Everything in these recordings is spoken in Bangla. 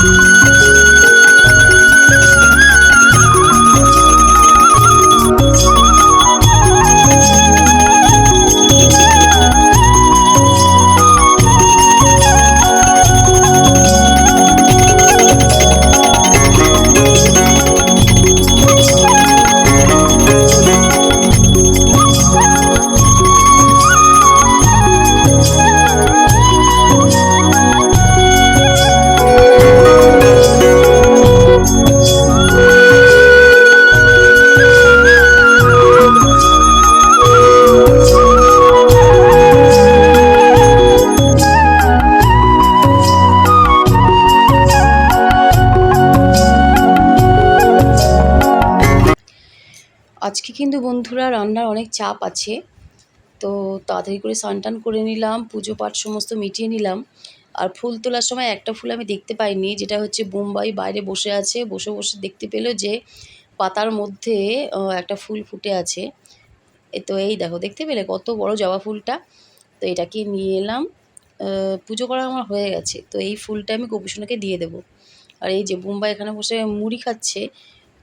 আজকে কিন্তু বন্ধুরা, রান্নার অনেক চাপ আছে। তো তাড়াতাড়ি করে স্নান করে নিলাম, পুজো পাঠ সমস্ত মিটিয়ে নিলাম। আর ফুল তোলার সময় একটা ফুল আমি দেখতে পাইনি, যেটা হচ্ছে বোম্বাই বাইরে বসে আছে। বসে বসে দেখতে পেল যে পাতার মধ্যে একটা ফুল ফুটে আছে। এ তো এই দেখো, দেখতে পেলে কত বড় জবা ফুলটা? তো এটাকে নিয়ে এলাম। পুজো করা আমার হয়ে গেছে। তো এই ফুলটা আমি গোপুসোনাকে দিয়ে দেবো। আর এই যে বোম্বাই এখানে বসে মুড়ি খাচ্ছে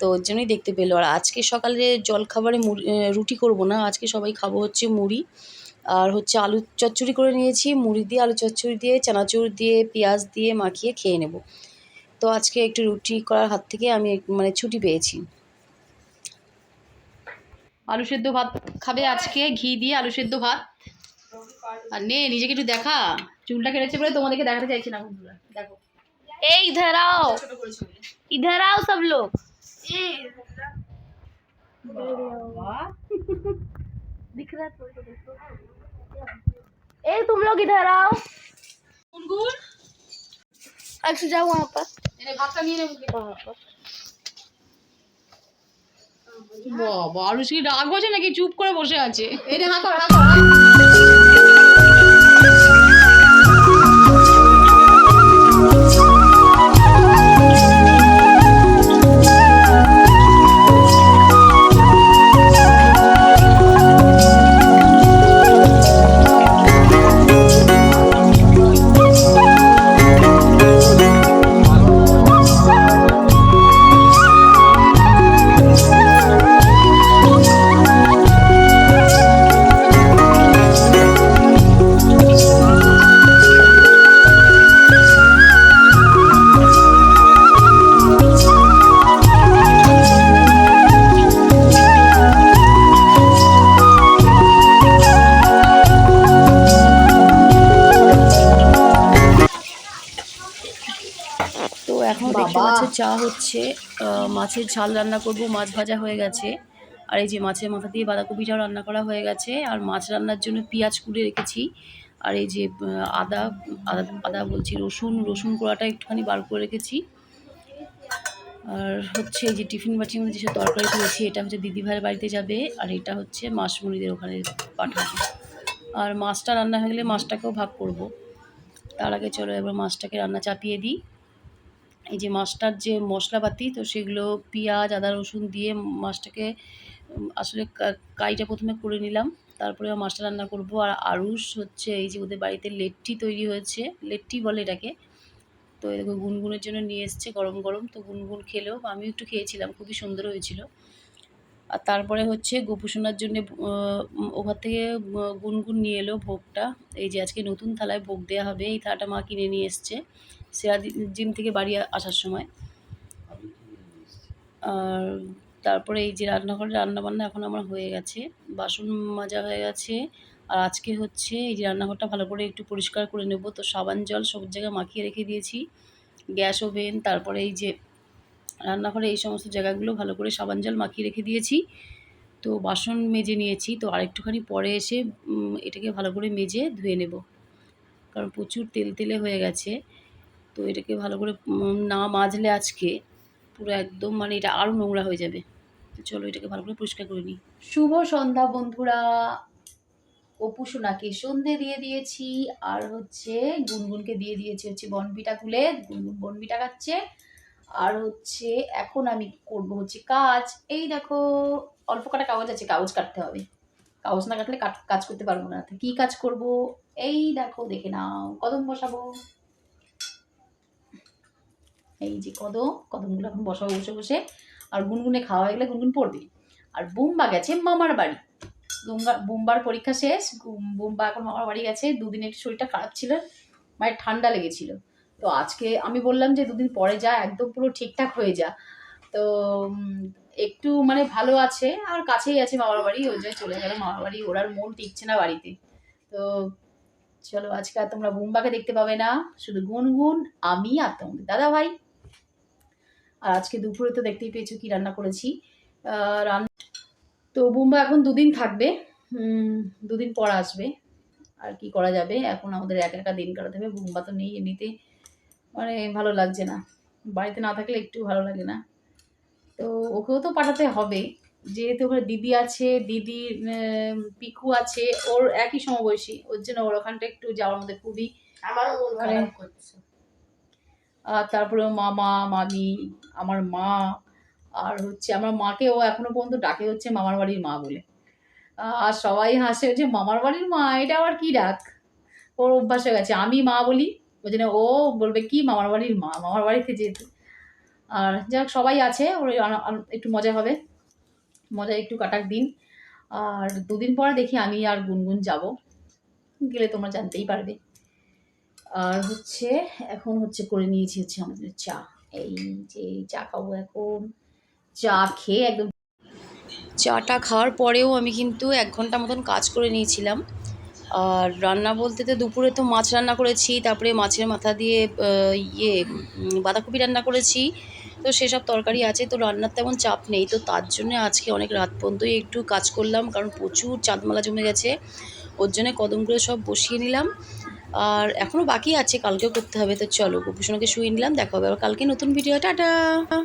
তো ওর জন্যই দেখতে পেলো আর আজকে সকালে জলখাবারে মুড়ি আহ, রুটি করব না আজকে সবাই খাবো হচ্ছে মুড়ি আর হচ্ছে আলু চচ্চড়ি করে নিয়েছি মুড়ি দিয়ে আলু চচ্চড়ি দিয়ে চানাচুর দিয়ে পেঁয়াজ দিয়ে মাখিয়ে খেয়ে নেব তো আজকে একটু রুটি করার হাত থেকে আমি এক- মানে ছুটি পেয়েছি আলু সেদ্ধ ভাত খাবে আজকে ঘি দিয়ে আলু সেদ্ধ ভাত আর নে নিজেকে একটু দেখা চুলটা কেটেছে বলে তোমাদেরকে দেখাতে চাইছি না বন্ধুরা দেখো ए इधर आओ ছোট করেছে বলে इधर आओ सब लोग বাবা दिख रहा है थोड़ा सा देखो ए तुम लोग इधर आओ গুনগুন अच्छा जाओ वहाँ पर এনে ভাতটা নিয়ে নেব वहाँ पर বাবা আরুষ কি রাগ হচ্ছে নাকি চুপ করে বসে আছে এনে হাঁকো তো চা হচ্ছে মাছের ঝাল রান্না করব, মাছ ভাজা হয়ে গেছে। আর এই যে মাছের মাথা দিয়ে বাঁধাকপিটাও রান্না করা হয়ে গেছে, আর মাছ রান্নার জন্য পেঁয়াজ কুড়ে রেখেছি। আর এই যে আদা আদা আদা বলছি, রসুন রসুন কোড়াটা একটুখানি বার করে রেখেছি। আর হচ্ছে এই যে টিফিন বাটির মধ্যে যেসব তরকারি করেছি, এটা হচ্ছে দিদিভাইয়ের বাড়িতে যাবে, আর এটা হচ্ছে মাসমুনিদের ওখানে পাঠাবে। আর মাছটা রান্না হয়ে গেলে মাছটাকেও ভাগ করব। তার আগে চলো এবার মাছটাকে রান্না চাপিয়ে দিই। এই যে মাছটার যে মশলাপাতি, তো সেগুলো পেঁয়াজ, আদা, রসুন দিয়ে মাছটাকে আসলে কাইটা প্রথমে করে নিলাম। তারপরে মাছটা রান্না করব। আর আরুষ হচ্ছে এই যে ওদের বাড়িতে লেট্টি তৈরি হয়েছে। লেট্টি বলে এটাকে। তো এরকম গুনগুনের জন্য নিয়ে এসছে গরম গরম। তো গুনগুন খেলেও আমিও একটু খেয়েছিলাম, খুবই সুন্দর হয়েছিল। আর তারপরে হচ্ছে গোপুসোনার জন্য ওখান থেকে গুনগুন নিয়ে এলো ভোগটা। এই যে আজকে নতুন থালায় ভোগ দেওয়া হবে, এই থালাটা মা কিনে নিয়ে এসছে জিম থেকে বাড়ি আসার সময়। আর তারপরে এই যে রান্নাঘরে রান্নাবান্না এখন আমার হয়ে গেছে, বাসন মাজা হয়ে গেছে। আর আজকে হচ্ছে এই যে রান্নাঘরটা ভালো করে একটু পরিষ্কার করে নেব। তো সাবান, জল সব জায়গায় মাখিয়ে রেখে দিয়েছি। গ্যাস ওভেন, তারপরে এই যে রান্নাঘরে এই সমস্ত জায়গাগুলো ভালো করে সাবান জল মাখিয়ে রেখে দিয়েছি। তো বাসন মেজে নিয়েছি। তো আরেকটুখানি পরে এসে এটাকে ভালো করে মেজে ধুয়ে নেব। কারণ প্রচুর তেল তেলে হয়ে গেছে। তো এটাকে ভালো করে না মাজলে আজকে পুরো একদম মানে এটা আরও নোংরা হয়ে যাবে। তো চলো এটাকে ভালো করে পরিষ্কার করে নিই। শুভ সন্ধ্যা বন্ধুরা। অপু সোনাকে সন্ধে দিয়ে দিয়েছি। আর হচ্ছে গুনগুনকে দিয়ে দিয়েছি হচ্ছে বনবিটা তুলে। গুনগুন বনবিটা খাচ্ছে। আর হচ্ছে এখন আমি করব হচ্ছে কাজ। এই দেখো, অল্প কাটা কাগজ আছে, কাগজ কাটতে হবে। কাগজ না কাটলে কাট- কাজ করতে পারব না। কি কাজ করব? এই দেখো, দেখে নাও, কদম বসাবো। এই যে কদম, কদমগুলো এখন বসাবো, বসে বসে। আর গুনগুনে খাওয়া হয়ে গেলে গুনগুন পড়বে। আর বুম্বা গেছে মামার বাড়ি। বুম্বা, বুম্বার পরীক্ষা শেষ। বুম্বা এখন মামার বাড়ি গেছে। দুদিন একটু শরীরটা খারাপ ছিল, মায়ের ঠান্ডা লেগেছিল। তো আজকে আমি বললাম যে দুদিন পরে যা, একদম পুরো ঠিকঠাক হয়ে যা। তো একটু মানে ভালো আছে, আর কাছেই আছে মামার বাড়ি, ওই জন্য চলে গেল মামার বাড়ি, ওর আর মন টিকছে না বাড়িতে। তো, চলো আজকে আর তোমরা বুম্বাকে দেখতে পাবে না, শুধু গুনগুন, আমি আর তোমাদের দাদা ভাই আর আজকে দুপুরে তো দেখতেই পেয়েছ কি রান্না করেছি। রান্না তো বুম্বা এখন দুদিন থাকবে দুদিন পর আসবে। আর কি করা যাবে? এখন আমাদের একা একা দিন কাটাতে হবে বুম্বা তো নেই এমনিতে। মানে ভালো লাগছে না। বাড়িতে না থাকলে একটু ভালো লাগে না। তো ওকেও তো পাঠাতে হবে। যেহেতু ওখানে দিদি আছে দিদির পিকু আছে ওর একই সমবয়সী। ওর জন্য ওর ওখানটা একটু যাওয়ার মধ্যে খুবই মন আর তারপরে মামা মামি আমার মা আর হচ্ছে আমার মাকে ও এখনও পর্যন্ত ডাকে হচ্ছে মামার বাড়ির মা বলে। আর সবাই হাসে, যে মামার বাড়ির মা, এটা আবার কি ডাক? ওর অভ্যাস হয়ে গেছে। আমি মা বলি, ওই জন্য ও বলবে, কি মামার বাড়ির মা? মামার বাড়িতে যেহেতু আর যাক সবাই আছে, ওর একটু মজা হবে। মজা একটু কাটাক দিন। আর দুদিন পরে দেখি আমি আর গুনগুন যাব। গেলে তোমরা জানতেই পারবে। আর হচ্ছে, এখন হচ্ছে করে নিয়েছি হচ্ছে আমাদের চা। এই যে চা খাব এখন। চা খেয়ে একদম চাটা খাওয়ার পরেও আমি কিন্তু এক ঘণ্টা মতন কাজ করে নিয়েছিলাম। আর রান্না বলতে তো দুপুরে তো মাছ রান্না করেছি, তারপরে মাছের মাথা দিয়ে ইয়ে বাঁধাকপি রান্না করেছি। তো সেসব তরকারি আছে, তো রান্নার তেমন চাপ নেই। তো তার জন্য আজকে অনেক রাত পর্যন্তই একটু কাজ করলাম, কারণ প্রচুর চাঁদমালা জমে গেছে। ওর জন্য কদমগুলো সব বসিয়ে নিলাম। আর এখনও বাকি আছে, কালকেও করতে হবে। তো চলো, গোপুসোনাকে শুয়ে নিলাম, দেখা হবে আবার কালকে নতুন ভিডিও। টাটা!